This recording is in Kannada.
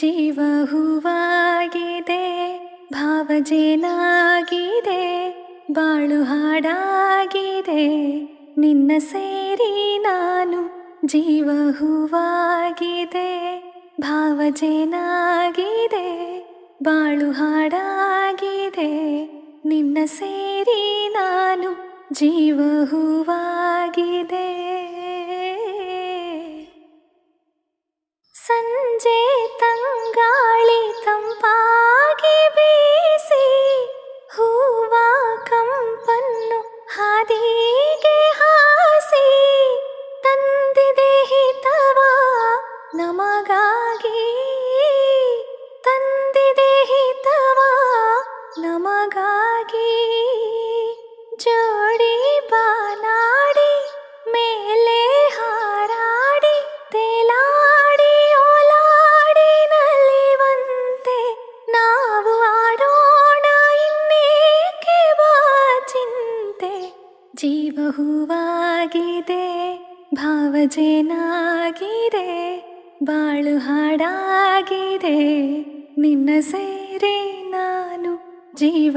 ಜೀವ ಹೂವಾಗಿದೆ ಭಾವಜೇನಾಗಿದೆ, ಬಾಳು ಹಾಡಾಗಿದೆ. ನಿನ್ನ ಸೇರಿ ನಾನು ಜೀವ ಹೂವಾಗಿದೆ ಭಾವಜೇನಾಗಿದೆ, ಬಾಳು ಹಾಡಾಗಿದೆ. ನಿನ್ನ ಸೇರಿ ನಾನು ಜೀವ ಹೂವಾಗಿದೆ ತಂಗಾಳಿ ತಂಪಾಗಿ ಬೀಸಿ ಹೂವ ಕಂಪನ್ನು ಹಾದಿಗೆ ಹಾಸಿ ತಂದಿದೆ ಹಿತವ ನಮಗಾಗಿ. ತಂದಿದೆ ಹಿತವ ನಮಗಾಗಿ. ಜೋಡಿ ಜೀವ ಹೂವಾಗಿದೆ ಭಾವಜೇನಾಗಿದೆ ಬಾಳು ಹಾಡಾಗಿದೆ ನಿನ್ನ ಸೇರಿ ನಾನು ಜೀವ